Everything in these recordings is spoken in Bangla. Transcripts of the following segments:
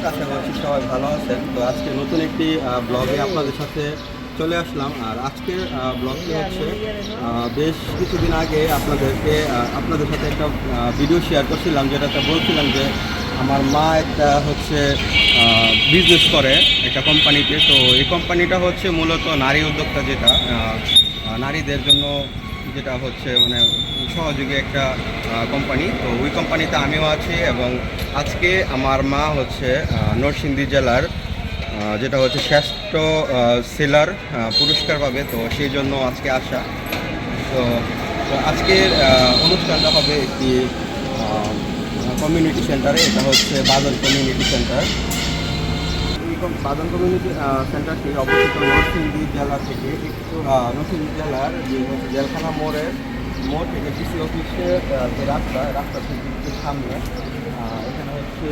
দর্শক আশা করছি সবাই ভালো আছেন? তো আজকে নতুন একটি ব্লগে আপনাদের সাথে চলে আসলাম। আর আজকের ব্লগটি হচ্ছে বেশ কিছুদিন আগে আপনাদেরকে আপনাদের সাথে একটা ভিডিও শেয়ার করছিলাম, যেটাতে বলছিলাম যে আমার মা একটা হচ্ছে বিজনেস করে একটা কোম্পানিতে তো এই কোম্পানিটা হচ্ছে মূলত নারী উদ্যোক্তা যেটা নারীদের জন্য যেটা হচ্ছে মানে সহযোগী একটা কোম্পানি তো ওই কোম্পানিতে আমিও আছি এবং আজকে আমার মা হচ্ছে নরসিংদী জেলার যেটা হচ্ছে শ্রেষ্ঠ সেলার পুরস্কার পাবে। তো সেই জন্য আজকে আসা। তো আজকের অনুষ্ঠানটা হবে একটি কমিউনিটি সেন্টারে এটা হচ্ছে Badal community centre Badal community সেন্টারটি অবস্থিত নরসিংদী জেলা থেকে একটু নরসিংদী জেলার জেলখানা মোড়ের অফিসের যে রাস্তা রাস্তা থেকে সামনে এখানে হচ্ছে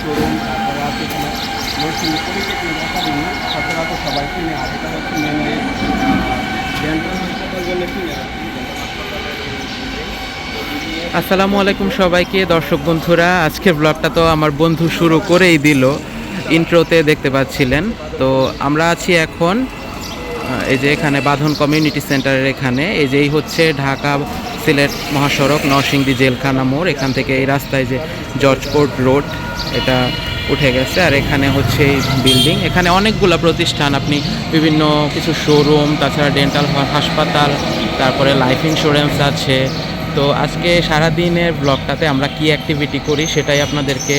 শোরুম তারপরে আছে এখানে সচরাচর সবাই চিনে, আর এটা হচ্ছে মেনলি ডেন্টাল হাসপাতাল জন্য চিনে আর কি। dental হাসপাতালের আসসালামু আলাইকুম সবাইকে, দর্শক বন্ধুরা। আজকের ব্লগটা তো আমার বন্ধু শুরু করেই দিল। ইন্ট্রোতে দেখতে পাচ্ছিলেন। তো আমরা আছি এখন এই যে এখানে বাঁধন কমিউনিটি সেন্টারের এখানে, এই যেই হচ্ছে ঢাকা সিলেট মহাসড়ক, নরসিংদী জেলখানা মোড়, এখান থেকে এই রাস্তায় যে জর্জ কোর্ট রোড, এটা উঠে গেছে। আর এখানে হচ্ছে এই বিল্ডিং এখানে অনেকগুলো প্রতিষ্ঠান, আপনি বিভিন্ন কিছু শোরুম তাছাড়া ডেন্টাল হাসপাতাল, তারপরে লাইফ ইন্স্যুরেন্স আছে। তো আজকে সারা দিনের ব্লগটাতে আমরা কি অ্যাক্টিভিটি করি সেটাই আপনাদেরকে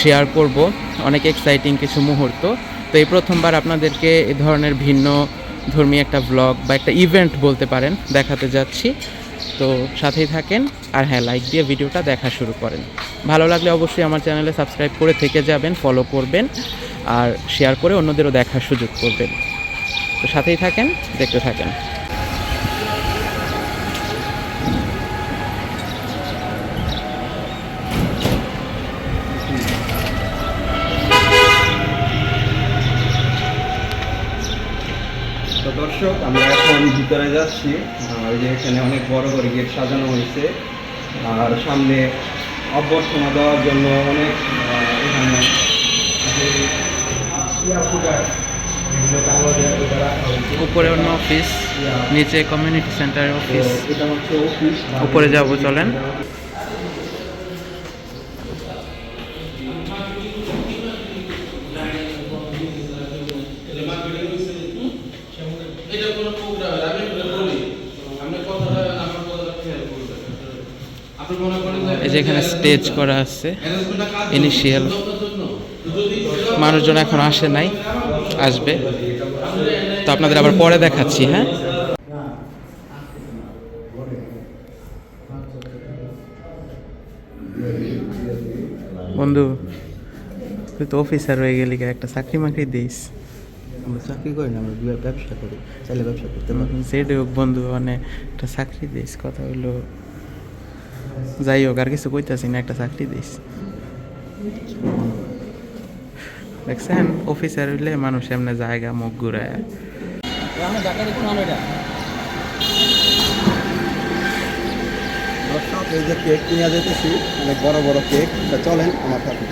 শেয়ার করব। অনেক এক্সাইটিং কিছু মুহূর্ত। তো এই প্রথমবার আপনাদেরকে এ ধরনের ভিন্ন ধর্মী একটা ব্লগ বা একটা ইভেন্ট বলতে পারেন, দেখাতে যাচ্ছি। তো সাথেই থাকেন আর হ্যাঁ লাইক দিয়ে ভিডিওটা দেখা শুরু করেন। ভালো লাগলে অবশ্যই আমার চ্যানেলে সাবস্ক্রাইব করে থেকে যাবেন ফলো করবেন আর শেয়ার করে অন্যদেরও দেখার সুযোগ করবেন। তো সাথেই থাকেন, দেখতে থাকেন। দর্শক আমরা এখন ভিতরে যাচ্ছি। আর যে এখানে অনেক বড় বড় গেট সাজানো হয়েছে। আর সামনে অভ্যর্থনা দেওয়ার জন্য অনেক এখানে উপরে অন্য অফিস নিচে কমিউনিটি সেন্টারের অফিস উপরে যাব, চলেন। এই যে এখানে স্টেজ করা আছে ইনিশিয়াল মানুষজন এখন আসে নাই আসবে। তো আপনাদের আবার পরে দেখাচ্ছি হ্যাঁ? বন্ধু তুই তো অফিসার হয়ে গেলি একটা চাকরি মাকরি দিস। আমরা চাকরি করি না আমরা ব্যব- ব্যবসা করি চাইলে ব্যবসা করতে পারি। যেটা হোক বন্ধু মানে একটা চাকরি দিস কথা হইল যাই হোক আর কিছু কইতাছি না একটা চাকরি দিস। দেখছেন অফিসার হইলে মানুষ এমনি জায়গা মুখ ঘুরায়। দর্শক এই যে কেক কিনে যেতেছি অনেক বড় বড় কেক তা চলেন আমার সাথে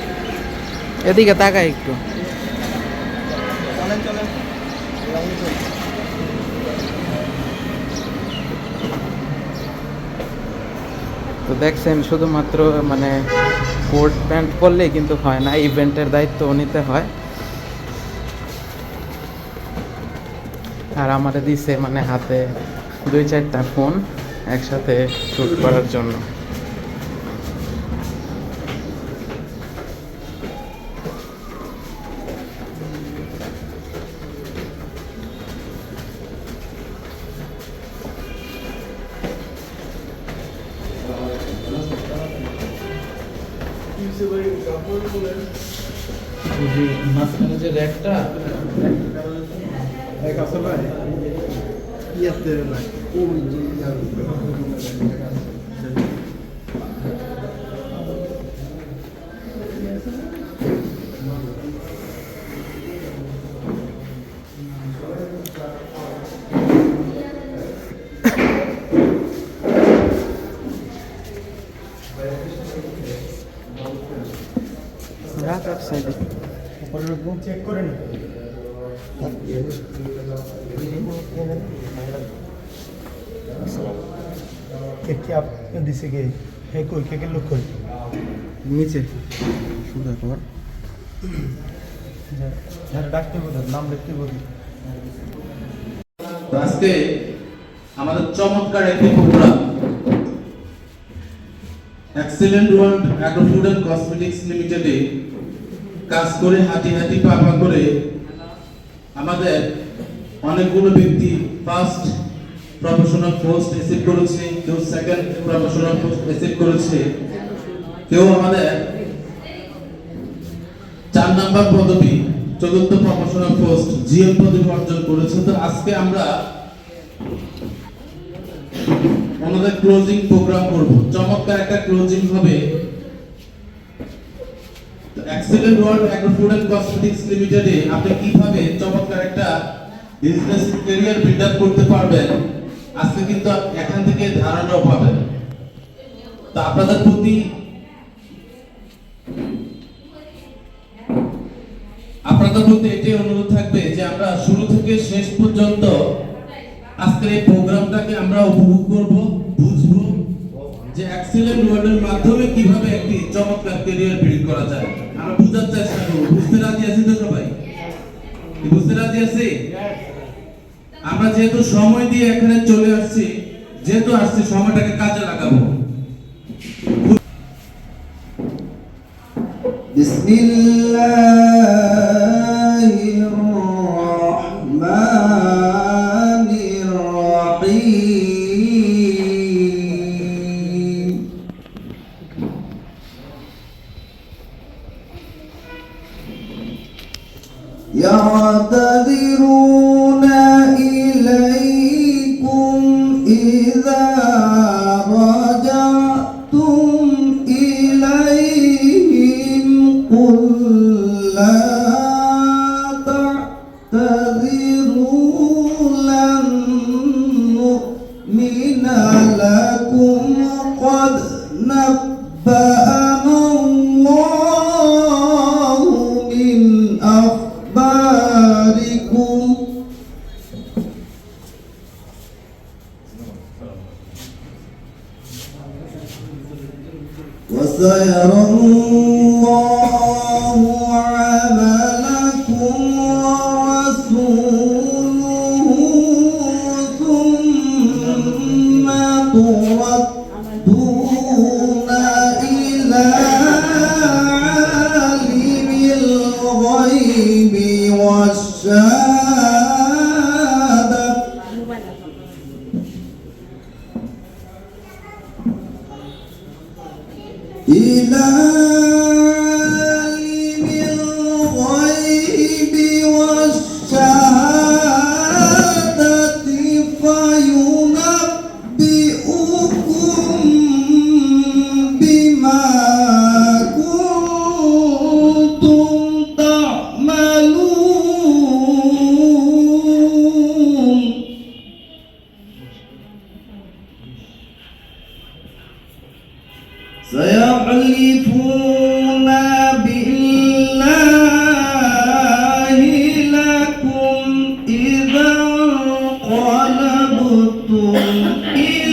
এদিকে তাকাই একটু। চলেন চলেন এরকমই চলি। তো দেখছেন, শুধুমাত্র মানে কোট প্যান্ট পরলেই কিন্তু হয় না, ইভেন্টের দায়িত্ব নিতে হয়। আর আমাদের দিছে মানে হাতে দুই চারটা ফোন একসাথে শ্যুট করার জন্য। মাঝখানে যে র্যাকটা এক আছে ভাই ইয়াতে ভাই ওই যে কি আপ দিছে কে হে কই কেকের লোক কই নিচে সুন্দর তোমার যারা ডাকতে বলি নাম লিখতে বলি আজকে আমাদের চমৎকার একটি programme excellent world agro food and cosmetics লিমিটেডে কাজ করে হাঁটি হাঁটি পাপা করে আমাদের অনেকগুলো ব্যক্তি ফার্স্ট প্রফেশনাল পোস্ট রিসিভ করেছে, কেউ সেকেন্ড প্রফেশনাল পোস্ট রিসিভ করেছে। কেউ আমাদের চার নাম্বার পদবি, চতুর্থ প্রফেশনাল পোস্ট জিএম পদবি অর্জন করেছে। তো আজকে আমরা ওনাদের ক্লোজিং প্রোগ্রাম করব। চমৎকার একটা ক্লোজিং হবে। Excellent world agro food and cosmetics লিমিটেডে আপনি কীভাবে চমৎকার একটা বিজনেস ক্যারিয়ার বিল্ড আপ করতে পারবেন? আজকে কিন্তু এখান থেকে ধারণাও পাবেন তো আপনাদের প্রতি আপনাদের প্রতি এটাই অনুরোধ থাকবে যে আমরা শুরু থেকে শেষ পর্যন্ত আজকের এই প্রোগ্রামটাকে আমরা উপভোগ করব, বুঝব যে এক্সেলেন্ট ওয়ার্ডের মাধ্যমে কীভাবে একটি চমৎকার ক্যারিয়ার বিল্ড করা যায়। আমরা বুঝার চেষ্টা করব। বুঝতে রাজি আছি তো সবাই? বুঝতে রাজি আছি? আমরা যেহেতু সময় দিয়ে এখানে চলে আসছি যেহেতু আসছি সময়টাকে কাজে লাগাবো। বিসমিল্লাহ। من لكم قد نبأ 依然 tudo.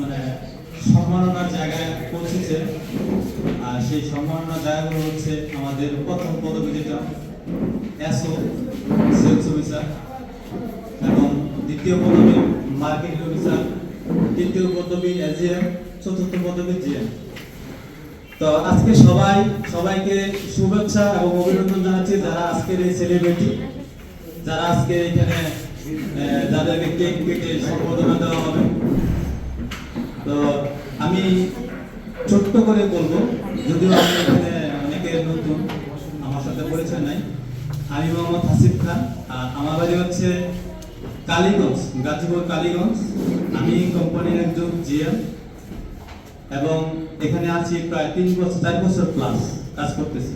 মানে সম্মাননার জায়গায় পৌঁছেছে। আর সেই সম্মাননার জায়গাগুলো হচ্ছে আমাদের প্রথম পদবী যেটা অ্যাসো সেলস অফিসার, এবং দ্বিতীয় পদবী মার্কেটিং অফিসার, তৃতীয় পদবী এজিএম চতুর্থ পদবী জিএম। তো আজকে সবাই, সবাইকে শুভেচ্ছা এবং অভিনন্দন জানাচ্ছি যারা আজকের এই সেলিব্রিটি যারা আজকে এখানে যাদেরকে কেক কেটে সম্বোধনা দেওয়া হবে। তো আমি ছোট্ট করে বলব, যদিও আমি এখানে অনেকে নতুন আমার সাথে পরিচয় নাই। আমি মোহাম্মদ হাসিফ খান, আর আমার বাড়ি হচ্ছে কালীগঞ্জ, গাজীপুর কালীগঞ্জ। আমি কোম্পানির একজন জিএম এবং এখানে আছি প্রায় তিন বছর, চার বছর প্লাস কাজ করতেছি।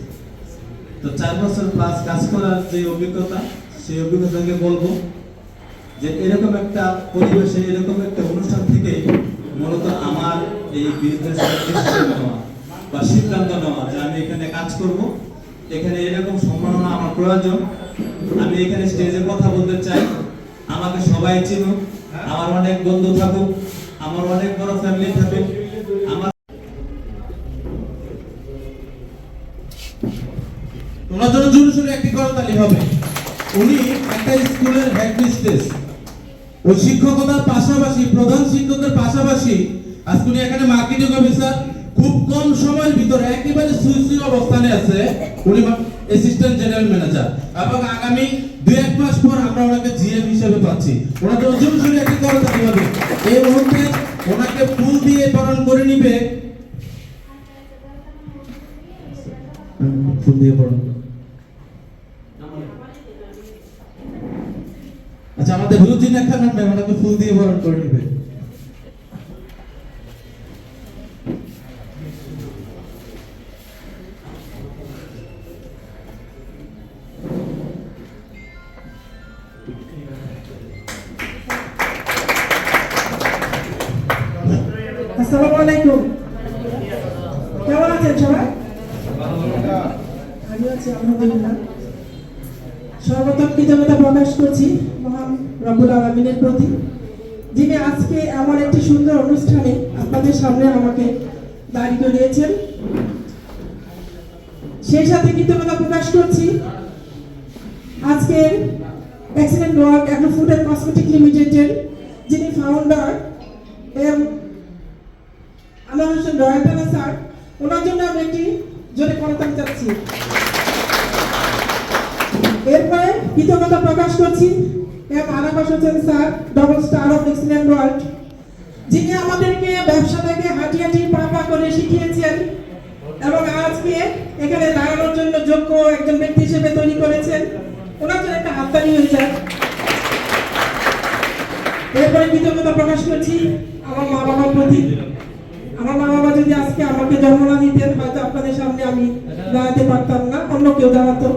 তো চার বছর প্লাস কাজ করার যে অভিজ্ঞতা, সেই অভিজ্ঞতাকে বলব যে এরকম একটা পরিবেশে, এরকম একটা অনুষ্ঠান থেকে মূলত আমার এই বা সিদ্ধান্ত নেওয়া যে আমি এখানে কাজ করব, এখানে এরকম সম্মাননা আমার প্রয়োজন। আমি এখানে স্টেজে কথা বলতে চাই। আমাকে সবাই চিনুক, আমার অনেক বন্ধু থাকুক, আমার অনেক বড় ফ্যামিলি থাকুক। আমার ওনার জন্য জোরে সোরে একটি করতালি হবে। উনি একটা স্কুলের হেড ওই শিক্ষকতার পাশাপাশি উনি এখানে মার্কেটিং অফিসার। খুব কম সময়ের ভিতরে একেবারে সুস্থির অবস্থানে আছে। উনি অ্যাসিস্ট্যান্ট জেনারেল ম্যানেজার এবং আগামী দুই এক মাস পর আমরা ওনাকে জিএম হিসেবে পাচ্ছি। জোরে সোরে একটি করতালি হবে এই মুহূর্তে ওনাকে ফুল দিয়ে বরণ করে নিবে। ফুল দিয়ে করো। আচ্ছা আমাদের রুজিনা খান ম্যাম ওনাকে ফুল দিয়ে বরণ করে নেবে। আসসালামু আলাইকুম। কেমন আছেন সবাই? আমি আছি, আলহামদুলিল্লাহ। সর্বপ্রথম কৃতজ্ঞতা প্রকাশ করছি মহান রব্বুল আলমিনের প্রতি, যিনি আজকে এমন একটি সুন্দর অনুষ্ঠানে আপনাদের সামনে আমাকে দাঁড়ি করিয়েছেন। সেই সাথে কৃতজ্ঞতা প্রকাশ করছি আজকে accident work agro food and cosmetic লিমিটেডের যিনি founder M Allah Hossain royal sir. ওনার জন্য আমি একটি জোরে করতাম চাচ্ছি। এরপরে কৃতজ্ঞতা প্রকাশ করছি M আনাবাস Hossain sir double star of excellent world যিনি আমাদেরকে ব্যবসাটাকে হাঁটি হাঁটি পা পা করে শিখিয়েছেন এবং আজকে এখানে দাঁড়ানোর জন্য যোগ্য একজন ব্যক্তি হিসেবে তৈরি করেছেন। ওনার জন্য একটা হাততালি হয়ে এরপরে কৃতজ্ঞতা প্রকাশ করছি আমার মা বাবার প্রতি। আমার মা বাবা যদি আজকে আমাকে জন্ম না দিতেন, হয়তো আপনাদের সামনে আমি দাঁড়াতে পারতাম না, অন্য কেউ দাঁড়াতো।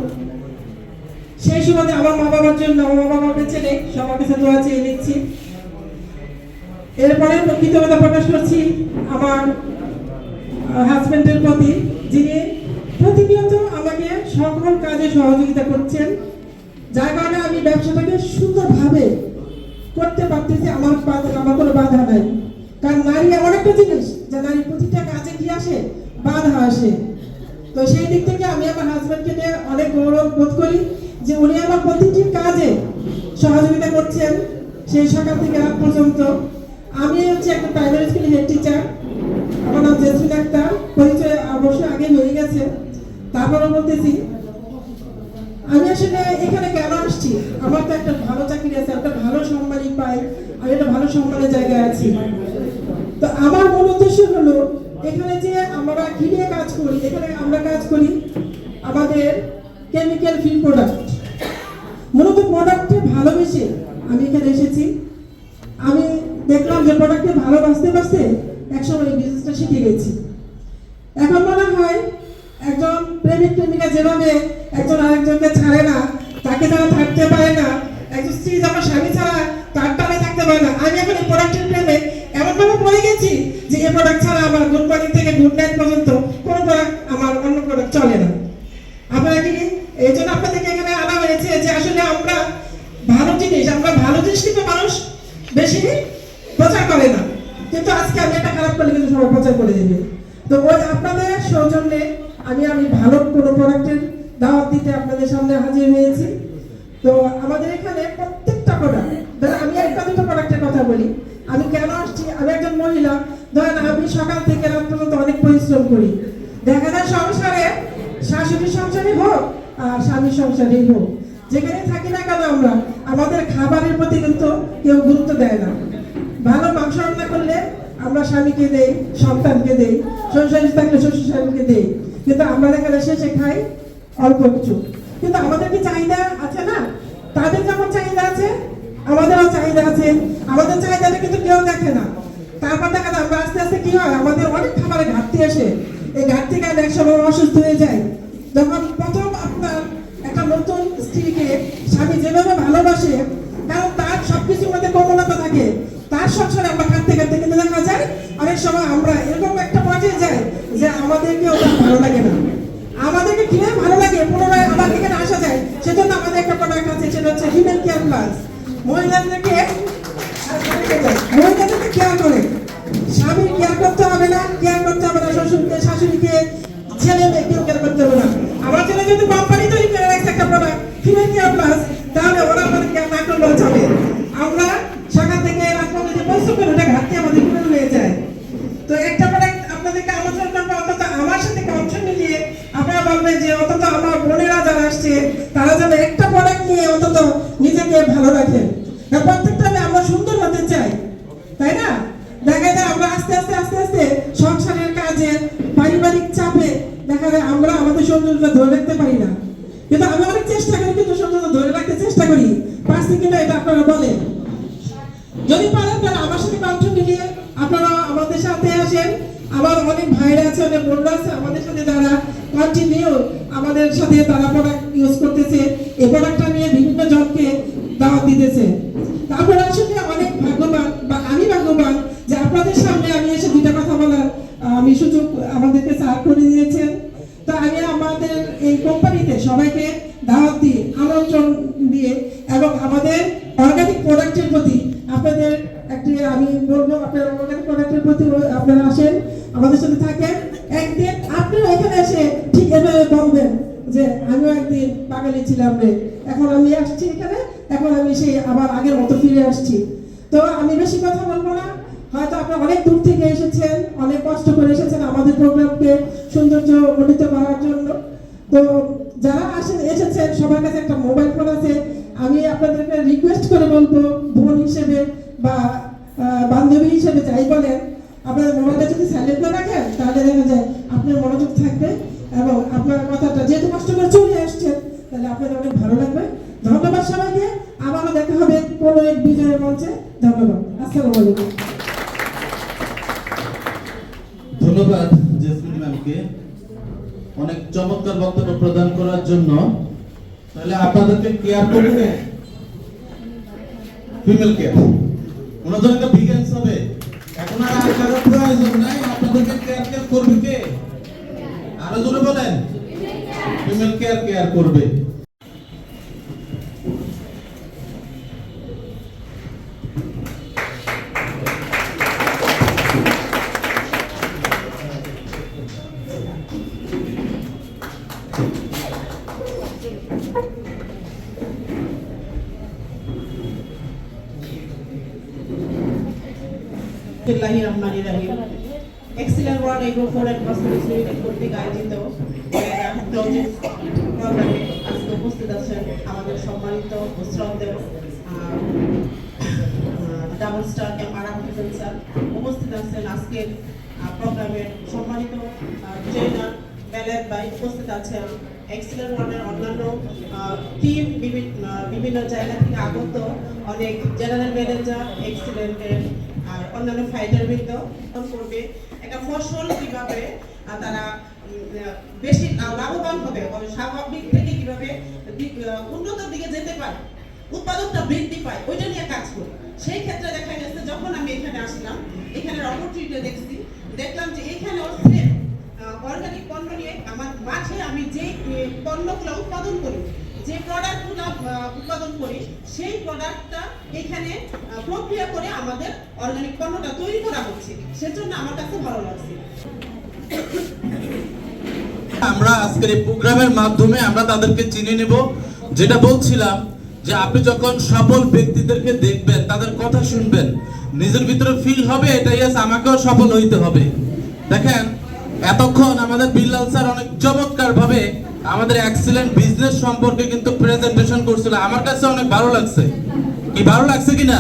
সেই সুবাদে আমার মা বাবার জন্য, আমার মা বাবা বেঁচে নেই সবার কাছে দোয়া চেয়ে নিচ্ছি। এরপরে কৃতজ্ঞতা প্রকাশ করছি, আমার হাজবেন্ডের প্রতি, যিনি প্রতিনিয়ত আমাকে সকল কাজে সহযোগিতা করছেন, যার কারণে আমি ব্যবসাটাকে সুন্দরভাবে করতে পারতেছি, আমার আমার কোনো বাধা নাই। কারণ নারী এমন একটা জিনিস যে নারী প্রতিটা কাজে কি আসে? বাধা আসে। তো সেই দিক থেকে আমি আমার হাজব্যান্ডকে নিয়ে অনেক গৌরব বোধ করি যে উনি আমার প্রতিটি কাজে সহযোগিতা করছেন সেই সকাল থেকে রাত পর্যন্ত। আমি হচ্ছে একটা প্রাইমারি স্কুলের হেড টিচার আমার নাম জেসমিন আক্তার। পরিচয় অবশ্যই আগে হয়ে গেছে। তারপরও বলতেছি, আমি আসলে এখানে কেন আসছি? আমার তো একটা ভালো চাকরি আছে, একটা ভালো সম্মানই পাই। আমি একটা ভালো সম্মানের জায়গায় আছি। তো আমার মূল উদ্দেশ্য হলো, এখানে যে আমরা কি নিয়ে কাজ করি, এখানে আমরা কাজ করি আমাদের কেমিক্যাল ফ্রি প্রোডাক্ট মূলত প্রোডাক্টে ভালোবেসে আমি এখানে এসেছি। আমি দেখলাম যে প্রোডাক্টে ভালোবাসতে বাসতে একসময় এই বিজনেসটা শিখে গেছি। এখন মনে হয় একজন প্রেমিক প্রেমিকা যেভাবে একজন আরেকজনকে ছাড়ে না, তাকে যারা থাকতে পারে না, একজন স্ত্রী যখন স্বামী ছাড়া তার টানে থাকতে পারে না। আমি এখন এই প্রোডাক্টের প্রেমে এমনভাবে পড়ে গেছি যে এ প্রোডাক্ট ছাড়া আমার গুড মর্নিং থেকে গুড নাইট পর্যন্ত কোনো প্রোডাক্ট আমার অন্য প্রোডাক্ট চলে না। আপনারা কি এই জন্য আপনাদেরকে এখানে আনা হয়েছে যে আসলে আমরা ভালো জিনিস, আমরা ভালো জিনিস কিন্তু মানুষ বেশি প্রচার করে না। কিন্তু আজকে আমি একটা খারাপ করলে কিন্তু সবাই প্রচার করে দেবে। তো ওই আপনাদের সৌজন্যে আমি আমি ভালো কোনো প্রোডাক্টের দাওয়াত দিতে আপনাদের সামনে হাজির হয়েছি। তো আমাদের এখানে প্রত্যেকটা প্রোডাক্ট আমি একটা দুটো প্রোডাক্টের কথা বলি। আমি কেন আসছি? আমি একজন মহিলা। ধরেন আমি সকাল থেকে রাত পর্যন্ত অনেক পরিশ্রম করি। দেখা যায় সংসারে শাশুড়ি সংসারে হোক আর স্বামী সংসারেই হোক। যেখানে থাকি না কেন আমরা, আমাদের খাবারের প্রতি কিন্তু কেউ গুরুত্ব দেয় না। ভালো মাংস রান্না করলে আমরা স্বামীকে দেই, সন্তানকে দেই সংসারে থাকলে শ্বশুর স্বামীকে দেই। কিন্তু আমরা এখানে শেষে খাই অল্প কিছু। কিন্তু আমাদের কি চাহিদা আছে না? তাদের যেমন চাহিদা আছে আমাদেরও চাহিদা আছে, আমাদের চাহিদাটা কিন্তু কেউ দেখে না। তারপর দেখা যায় আমরা আস্তে আস্তে কি হয়, আমাদের অনেক খাবারের ঘাটতি আসে। এই ঘাটতি কারণে এক সময় অসুস্থ হয়ে যায় যখন প্রথম আপনার একটা নতুন স্ত্রীকে স্বামী যেভাবে ভালোবাসে, কারণ তার সবকিছুর মধ্যে কোমলতা থাকে, তার সংসারে আমরা কাঁদতে কাঁদতে কিন্তু দেখা যায়, অনেক সময় আমরা এরকম একটা পর্যায়ে যাই যে আমাদেরকে ওটা ভালো লাগে না। আমাদেরকে কীভাবে ভালো লাগে? পুনরায় আবার এখানে আসা যায়, সেজন্য আমাদের একটা প্রোডাক্ট আছে, সেটা হচ্ছে হিমেল কেয়ার প্লাস মহিলাদেরকে মহিলাদেরকে কেয়ার করে। স্বামীর কেয়ার করতে হবে না কেয়ার করতে হবে না, শ্বশুরকে, শাশুড়িকে, ছেলে মেয়ে কেউ কেয়ার করতে হবে না। আমার ছেলে যদি কোম্পানি তৈরি করে রাখছে একটা প্রোডাক্ট হিমেল কেয়ার প্লাস তাহলে ওরা আমাদের কেয়ার না করলেও চলে আমরা সকাল থেকে রাত পর্যন্ত পরিশ্রম করি ওটা ঘাটতি আমাদের পূরণ হয়ে যায়। তো একটা বলবেন যে অন্তত আমার বোনেরা যারা আসছে, তারা যেন একটা প্রোডাক্ট নিয়ে অন্তত নিজেকে ভালো আর প্রত্যেকটা আমি আমরা সুন্দর হতে চাই, তাই না? দেখা যায় আমরা আস্তে আস্তে আস্তে আস্তে সংসারের কাজে, পারিবারিক চাপে দেখা যায় আমরা আমাদের সৌন্দর্যটা ধরে রাখতে পারি না। কিন্তু আমি অনেক চেষ্টা করি, কিন্তু সৌন্দর্য ধরে রাখতে চেষ্টা করি। পারছি কিনা এটা আপনারা বলেন। যদি পারেন তাহলে আমার সাথে কণ্ঠ মিলিয়ে আপনারা আমাদের সাথে আসেন। আমার অনেক ভাইরা আছে, অনেক বোনরা আছে, আমাদের সাথে যারা কন্টিনিউ আমাদের সাথে তারা প্রোডাক্ট ইউজ করতেছে, এই প্রোডাক্টটা নিয়ে বিভিন্ন জনকে দাওয়াত দিতেছে। তারপরে আসলে অনেক ভাগ্যবান, বা আমি ভাগ্যবান যে আপনাদের সামনে আমি এসে দুইটা কথা বলার আমি সুযোগ আমাদেরকে সার করে দিয়েছেন। তো আমি আমাদের এই কোম্পানিতে সবাইকে দাওয়াত দিয়ে, আমন্ত্রণ দিয়ে এবং আমাদের অর্গানিক প্রোডাক্টের প্রতি আপনাদের একটি, আমি বলব, আপনার অর্গানিক প্রোডাক্টের প্রতি আপনারা আসেন, আমাদের সাথে থাকেন। বাঙালি ছিলাম রে এখন আমি আসছি এখানে, এখন আমি সেই আবার আগের মতো ফিরে আসছি। তো আমি বেশি কথা বলব না। হয়তো আপনার অনেক দূর লাগবে। ধন্যবাদ সবাইকে। আবারও দেখা হবে কোনো এক বিজয়ের মঞ্চে। ধন্যবাদ। আসসালামু আলাইকুম। ধন্যবাদ জেসমিন ম্যামকে। অনেক চমৎকার বক্তব্য প্রদান করার জন্য। তাহলে আপনাদেরকে কেয়ার করবে ফিমেল কেয়ার ওনাদের বিজ্ঞান হবে। এখন আর কারও প্রয়োজন নাই। আপনাদেরকে কেয়ার কেয়ার করবে কে? আরও জোরে বলেন। ফিমেল কেয়ার কেয়ার করবে। বিসমিল্লাহির রহমানির রহিম excellent world agro food and limited কর্তৃক আয়োজিত প্রোগ্রামে আজকে উপস্থিত আছেন আমাদের সম্মানিত ও শ্রদ্ধেয় double star M R Hossain sir. উপস্থিত আছেন আজকের প্রোগ্রামের সম্মানিত ট্রেনার বেলের ভাই উপস্থিত আছেন। এক্সিলেন্ট ওয়ার্ল্ডের অন্যান্য টিম বিভিন্ন জায়গা থেকে আগত অনেক জেনারেল ম্যানেজার এক্সিলেন্টের আর অন্যান্য ফাইটার বৃন্দ করবে। একটা ফসল কীভাবে তারা বেশি লাভবান হবে স্বাভাবিক থেকে কীভাবে আহ, দিকে যেতে পারে উৎপাদকটা বৃদ্ধি পায় ওইটা নিয়ে কাজ করি সেই ক্ষেত্রে দেখা গেছে যখন আমি এখানে আসলাম এখানে অপরচুনিটি দেখছি দেখলাম যে এখানে সেম অর্গানিক পণ্য নিয়ে আমার মাঠে আমি যে পণ্যগুলো উৎপাদন করি, যে প্রোডাক্টগুলো উৎপাদন করি, সেই প্রোডাক্টটা এখানে প্রক্রিয়া করে আমাদের অর্গানিক পণ্যটা তৈরি করা হচ্ছে। সেজন্য আমার কাছে ভালো লাগছে। আমরা আজকের এই প্রোগ্রামের মাধ্যমে আমরা তাদেরকে চিনে নেব। যেটা বলছিলাম যে আপনি যখন সফল ব্যক্তিদেরকে দেখবেন, তাদের কথা শুনবেন, নিজের ভিতরে ফিল হবে এটাই আমাকেও সফল হইতে হবে। দেখেন এতক্ষণ আমাদের বিল্লাল স্যার অনেক চমৎকার ভাবে আমাদের এক্সিলেন্ট বিজনেস সম্পর্কে কিন্তু প্রেজেন্টেশন করছিল। আমার কাছে অনেক ভালো লাগছে। কি ভালো লাগছে কিনা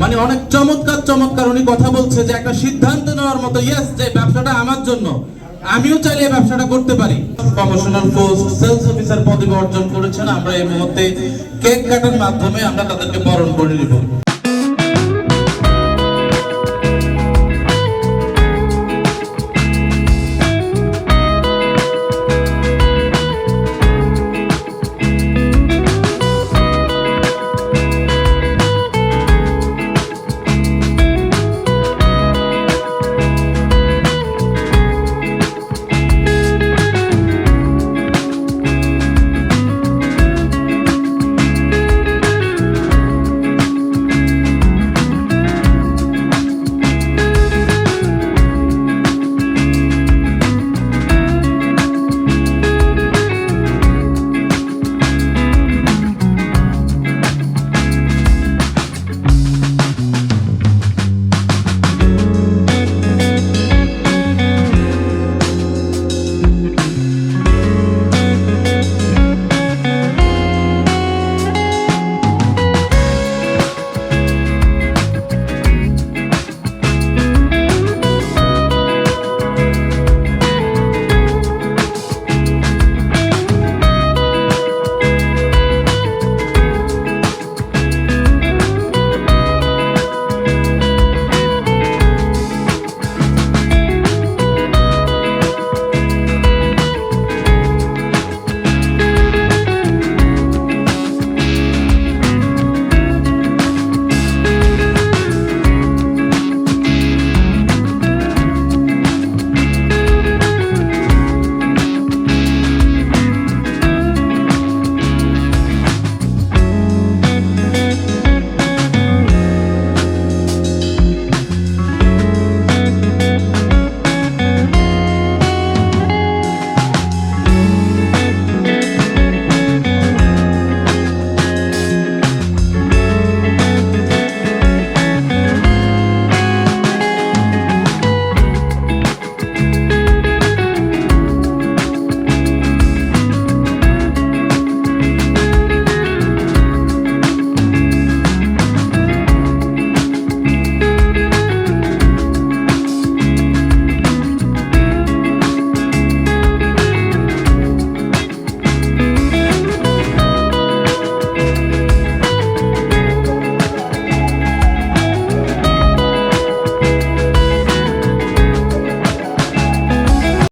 মানে অনেক চমৎকার চমৎকার উনি কথা বলছে যে একটা সিদ্ধান্ত নেওয়ার মতো ইয়েস যে ব্যবসাটা আমার জন্য। আমিও চাইলে ব্যবসাটা করতে পারি। প্রমোশনাল পোস্ট সেলস অফিসার পদবি অর্জন করেছেন। আমরা এই মুহূর্তে কেক কাটার মাধ্যমে আমরা তাদেরকে বরণ করে নিব।